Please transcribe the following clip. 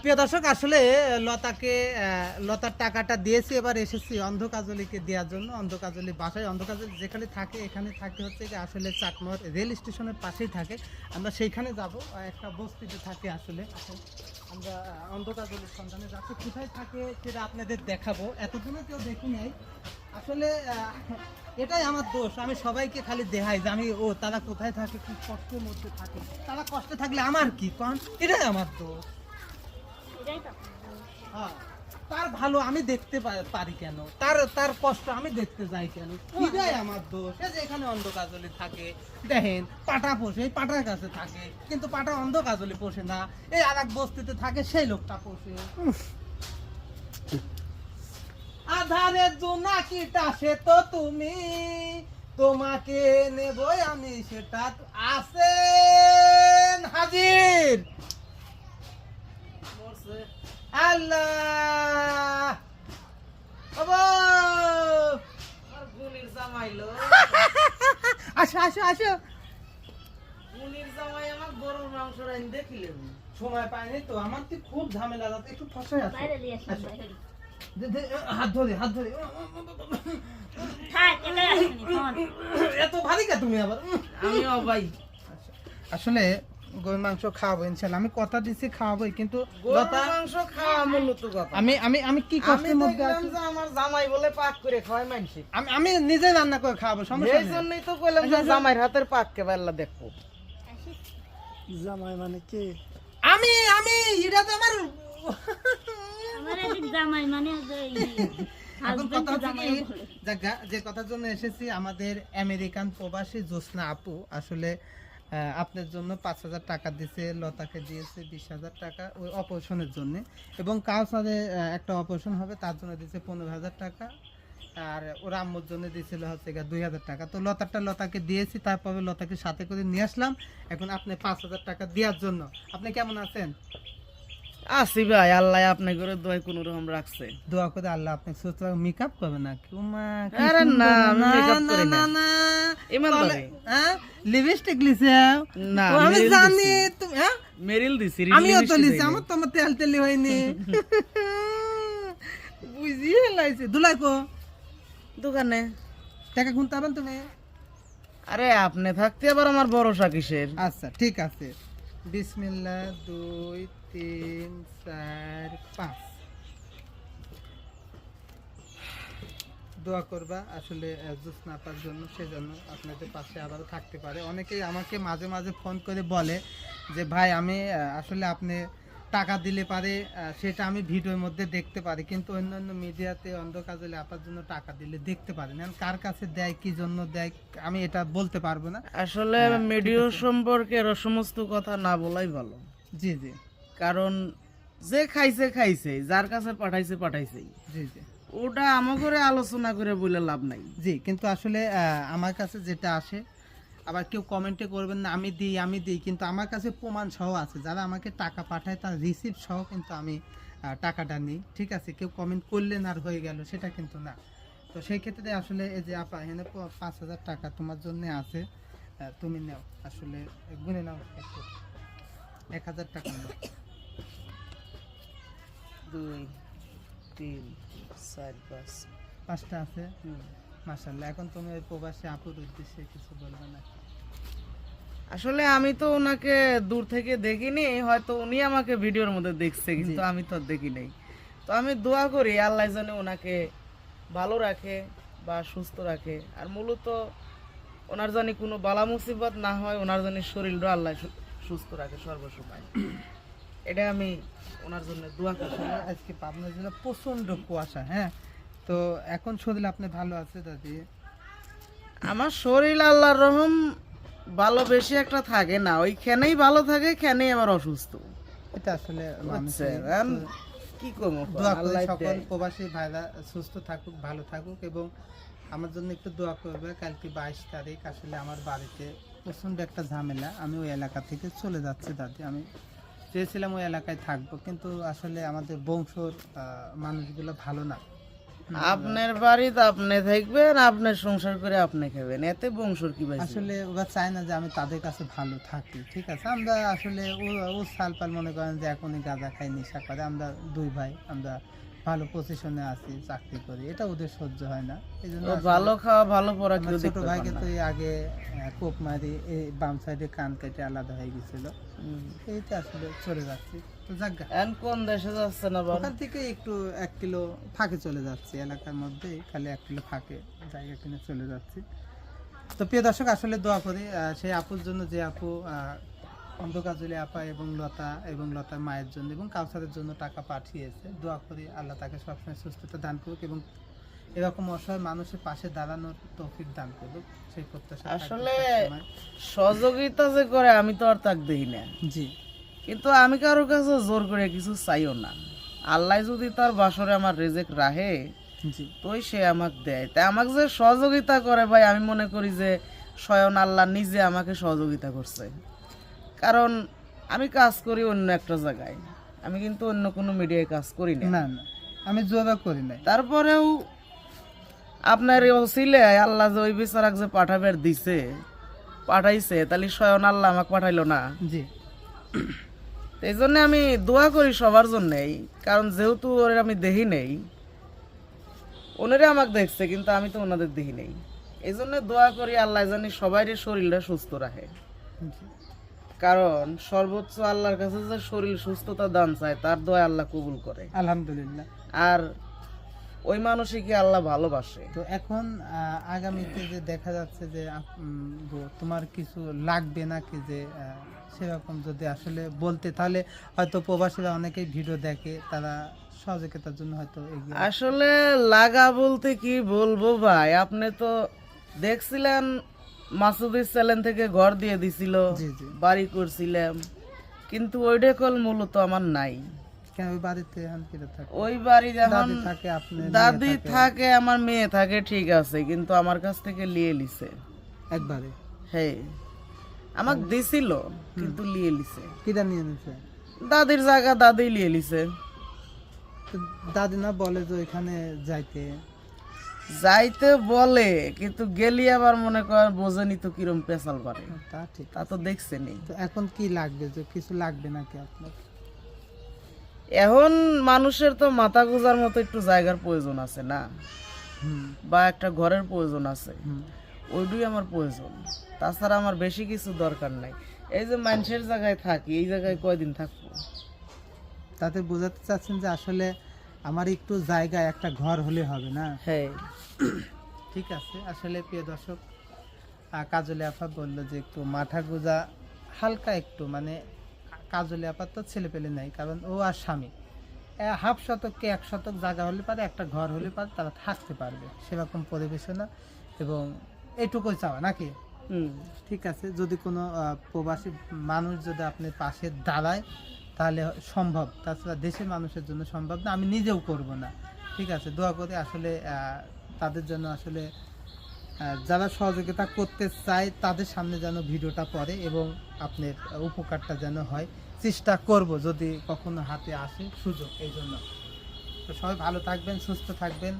প্রিয় দর্শক, আসলে লতাকে লতার টাকাটা দিয়েছি, এবার এসেছি অন্ধকাজলিকে দেওয়ার জন্য। অন্ধকাজলি বাসায়, অন্ধকাজলি যেখানে থাকে, এখানে থাকে হচ্ছে যে আসলে চাটমোহর রেল স্টেশনের পাশেই থাকে। আমরা সেইখানে যাব একটা বস্তিতে থাকে আসলে। আমরা অন্ধকাজলির সন্ধানে যাচ্ছি। কোথায় থাকে সেটা আপনাদের দেখাবো। এতদিনে কেউ দেখি নাই। আসলে এটাই আমার দোষ। আমি সবাইকে খালি দেখাই যে আমি, ও, তারা কোথায় থাকে, কি কষ্টের মধ্যে থাকে। তারা কষ্টে থাকলে আমার কি? কন এটাই আমার দোষ। তার ভালো আমি দেখতে পারি কেন? তার তার কষ্ট আমি দেখতে যাই কেন? এটাই আমার দোষ। এই যে এখানে অন্ধ কাজলি থাকে, দেখেন, পাটা পোষে পাটার কাছে থাকে, কিন্তু পাটা অন্ধ কাজলি পোষে না। এই আর এক বস্তিতে থাকে, সেই লোকটা পোষে। আধারের জোনাকিটা সে তো তুমি। তোমাকে নেবই আমি, সেটা আছেন হাজির। আল্লাহ! বাবা আর গুলির জামাইলো আসো আসো আসো। গুলির জামাই আমার গরুর মাংস রাইন দেখিলেন সময় পাইনি তো আমার তো খুব ঝামেলা একটু ফসাই আছে বাইরে আসো। হাত ধরে হাত ধরে। এত ভারী কে তুমি আবার? ভাই। আসলে গরুর মাংস খাওয়াবো ইনশাল্লাহ। আমি কথা দিচ্ছি খাওয়াবোই কিন্তু মাংস খাওয়া মূলত কথা। আমি আমি আমি কি আমি কষ্টের মধ্যে আছি? যে আমার জামাই বলে পাক করে খাওয়াই মানছি আমি আমি নিজে রান্না করে খাওয়াবো সমস্যা এই জন্যই তো কইলাম যে জামাইয়ের হাতের পাক কে বেলা দেখব। আসিস। আমি আমি এটা তো আমার আমার জামাই মানে যে এখন কথা হচ্ছে কি, যে কথার জন্য এসেছি আমাদের আমেরিকান প্রবাসী জ্যোৎস্না আপু আসলে আপনার জন্য পাঁচ হাজার টাকা দিয়েছে লতাকে দিয়েছে বিশ হাজার টাকা ওই অপারেশনের জন্য। এবং কাউসারে একটা অপারেশন হবে তার জন্য দিয়েছে পনেরো হাজার টাকা। আর ওর আম্মুর জন্য দিয়েছিল হচ্ছে গিয়ে দুই হাজার টাকা। তো লতারটা লতাকে দিয়েছি তারপরে লতাকে সাথে করে নিয়ে আসলাম। এখন আপনি পাঁচ হাজার টাকা দেওয়ার জন্য। আপনি কেমন আছেন? আসি ভাই আল্লাহ আপনার করে দোয়াই কোন রকম রাখছে। দোয়া করে আল্লাহ আপনি সুস্থ মেকআপ করবে না কি উমা, কি আরে। না, makeup করি না। ইমান। হ্যাঁ? লিপস্টিক লিছে? না আমি জানি তুমি হ্যাঁ? মেরিল দিছি আমিও তো lipstick লিছি আমার তো তেল তেলি হয়নি। বুঝিয়ে লাইছে দুলাই কো। দোকানে। টাকা খুনতে পারবেন তুমি? আরে আপনি থাকতে আবার আমার ভরসা কিসের? আচ্ছা ঠিক আছে। বিসমিল্লাহ দুই তিন চার পাঁচ। দোয়া করবা আসলে জুস নাপার জন্য সেজন্য আপনাদের পাশে আবারও থাকতে পারে। অনেকেই আমাকে মাঝে মাঝে ফোন করে বলে যে ভাই আমি আসলে আপনি টাকা দিলে পারে সেটা আমি ভিডিওর মধ্যে দেখতে পারি। কিন্তু অন্যান্য মিডিয়াতে অন্ধকার কাজলে আপার জন্য টাকা দিলে দেখতে পারি না। কার কাছে দেয় কি জন্য দেয় আমি এটা বলতে পারব না। আসলে মিডিয়া সম্পর্কে সমস্ত কথা না বলাই ভালো। জি জি। কারণ যে খাইছে খাইছে যার কাছে পাঠাইছে পাঠাইছেই। জি জি। ওটা আমার আমাকে আলোচনা করে বলে লাভ নাই। জি কিন্তু আসলে আমার কাছে যেটা আসে আবার কেউ কমেন্টে করবেন না আমি দিই আমি দিই কিন্তু আমার কাছে প্রমাণ সহ আছে। যারা আমাকে টাকা পাঠায় তার রিসিপ্ট সহ কিন্তু আমি টাকাটা নিই। ঠিক আছে কেউ কমেন্ট করলেন আর হয়ে গেল সেটা কিন্তু না। তো সেই ক্ষেত্রে আসলে এই যে আপা এখানে পাঁচ হাজার টাকা তোমার জন্য আছে তুমি নাও। আসলে গুনে নাও একটু। এক হাজার টাকা নাও। দুই। তিন চার পাঁচ। পাঁচটা আছে? মাসাল্লাহ এখন তুমি ওই প্রবাসী আপুর উদ্দেশ্যে কিছু বলবে না? আসলে আমি তো ওনাকে দূর থেকে দেখিনি হয়তো উনি আমাকে ভিডিওর মধ্যে দেখছে কিন্তু আমি তো আর দেখি নাই। তো আমি দোয়া করি আল্লাহ জানে ওনাকে ভালো রাখে বা সুস্থ রাখে। আর মূলত ওনার জানি কোনো বালা মুসিবত না হয় ওনার জানি শরীরটা আল্লাহ সুস্থ রাখে সর্বসময়। এটা আমি ওনার জন্য দোয়া করি আসলে আজকে পাবনা জেলা প্রচণ্ড কুয়াশা হ্যাঁ? তো এখন শরীর আপনি ভালো আছে দাদি? আমার শরীর আল্লাহর রহম ভালো বেশি একটা থাকে না। ওইখানেই ভালো থাকে খেনেই আমার অসুস্থ। এটা আসলে মানুষের- কি করব? দোয়া করি সকল প্রবাসী ভাইরা সুস্থ থাকুক ভালো থাকুক এবং আমার জন্য একটু দোয়া করবে কালকে বাইশ তারিখ আসলে আমার বাড়িতে প্রচণ্ড একটা ঝামেলা। আমি ওই এলাকা থেকে চলে যাচ্ছি দাদি আমি চেয়েছিলাম ওই এলাকায় থাকব কিন্তু আসলে আমাদের বংশর মানুষগুলো ভালো না। আপনার বাড়িতে আপনি থাকবেন আপনার সংসার করে আপনি খাবেন এতে বংশর কি আসলে ওরা চায় না যে আমি তাদের কাছে ভালো থাকি ঠিক আছে? আমরা আসলে ও ও সালপাল মনে করেন যে এখনই গাঁজা খাই নেশা করে। আমরা দুই ভাই আমরা ভালো পজিশনে আছি চাকরি করি। এটা ওদের সহ্য হয় না। এই জন্য ভালো খাওয়া ভালো পড়া ছোট ভাইকে তো আগে কোপ মারি এই বাম সাইডে কান কেটে আলাদা হয়ে গেছিল। এইটা আসলে চলে যাচ্ছি। তো এখন কোন দেশে যাচ্ছেন আবার ওখান থেকে একটু এক কিলো ফাঁকে চলে যাচ্ছি। এলাকার মধ্যে খালি এক কিলো ফাঁকে জায়গা কিনে চলে যাচ্ছি। তো প্রিয় দর্শক আসলে দোয়া করি সেই আপুর জন্য যে আপু অন্ধকাজলি আপা এবং লতা এবং লতার মায়ের জন্য এবং কাউসারের জন্য টাকা পাঠিয়েছে। দোয়া করি আল্লাহ তাকে সবসময় সুস্থতা দান করুক এবং এরকম অসহায় মানুষের পাশে দাঁড়ানোর তৌফিক দান করুক। সেই প্রত্যাশা আসলে সহযোগিতা যে করে আমি তো আর তাক দেখি না। জি। কিন্তু আমি কারোর কাছে জোর করে কিছু চাইও না। আল্লাহ যদি তার বাসরে আমার রেজেক রাহে জি। তোই সে আমাকে দেয়। তাই আমাকে যে সহযোগিতা করে ভাই আমি মনে করি যে স্বয়ং আল্লাহ নিজে আমাকে সহযোগিতা করছে। কারণ আমি কাজ করি অন্য একটা জায়গায়। আমি কিন্তু অন্য কোনো মিডিয়ায় কাজ করি না। না না আমি জোরা করি নাই। তারপরেও আপনার ওসিলে আল্লাহ যে ওই বিচারক যে পাঠাবের দিছে পাঠাইছে তাহলে স্বয়ং আল্লাহ আমাকে পাঠাইলো না। জি। এই জন্য আমি দোয়া করি সবার জন্যেই কারণ যেহেতু ওরা আমি দেখি নেই ওনারা আমাকে দেখছে কিন্তু আমি তো ওনাদের দেখি নেই। এই জন্য দোয়া করি আল্লাহ জানি সবাই শরীরটা সুস্থ রাখে। কারণ সর্বোচ্চ আল্লাহর কাছে যে শরীর সুস্থতা দান চায় তার দোয়া আল্লাহ কবুল করে। আলহামদুলিল্লাহ। আর ওই মানুষই কি আল্লাহ ভালোবাসে। তো এখন আগামীতে যে দেখা যাচ্ছে যে তোমার কিছু লাগবে নাকি যে সেরকম যদি আসলে বলতে তাহলে হয়তো প্রবাসীরা অনেকেই ভিডিও দেখে তারা সহযোগিতার জন্য হয়তো এগিয়ে আসলে লাগা বলতে কি বলব ভাই? আপনি তো দেখছিলেন মাসুদের চ্যানেল থেকে ঘর দিয়ে দিছিল বাড়ি করছিলাম। কিন্তু ওইটা কল মূলত আমার নাই। ওই ওই বাড়ি যখন দাদি থাকে দাদি থাকে, থাকে আমার মেয়ে থাকে ঠিক আছে কিন্তু আমার কাছ থেকে লিয়ে লিছে একবারে? হ্যাঁ আমাকে দিছিল কিন্তু লিয়ে লিছে কিরা নিয়ে নিছে? দাদির জায়গা দাদি লিয়ে লিছে দাদি না বলে যে ওইখানে যাইতে। যাইতে বলে কিন্তু গেলি আবার মনে কর বোঝেনি তো কিরম পেশাল পারে তা ঠিক তা তো দেখছেনি তো এখন কি লাগবে? যে কিছু লাগবে নাকি আপনার? এখন মানুষের তো মাথা গোজার মতো একটু জায়গার প্রয়োজন আছে না? বা একটা ঘরের প্রয়োজন আছে। ওইটুই আমার প্রয়োজন। তাছাড়া আমার বেশি কিছু দরকার নাই। এই যে মানুষের জায়গায় থাকি এই জায়গায় কয়দিন থাকব? তাতে বোঝাতে চাচ্ছেন যে আসলে আমার একটু জায়গায় একটা ঘর হলে হবে না? হ্যাঁ। ঠিক আছে। আসলে প্রিয় দর্শক কাজলে আপা বলল যে একটু মাথা গোজা হালকা একটু মানে কাজলে আপার তো ছেলে পেলে নাই কারণ ও আর স্বামী। হাফ শতককে এক শতক জায়গা হলে পারে একটা ঘর হলে পারে তারা থাকতে পারবে সেরকম পরিবেশনা এবং এইটুকুই চাওয়া নাকি? হুম। ঠিক আছে। যদি কোনো প্রবাসী মানুষ যদি আপনি পাশে দাঁড়ায় তাহলে সম্ভব। তাছাড়া দেশের মানুষের জন্য সম্ভব না, আমি নিজেও করব না। ঠিক আছে? দোয়া করে আসলে তাদের জন্য আসলে যারা সহযোগিতা করতে চায়, তাদের সামনে যেন ভিডিওটা পড়ে এবং আপনার উপকারটা যেন হয়, চেষ্টা করব যদি কখনো হাতে আসে সুযোগ এই জন্য তো সবাই ভালো থাকবেন, সুস্থ থাকবেন।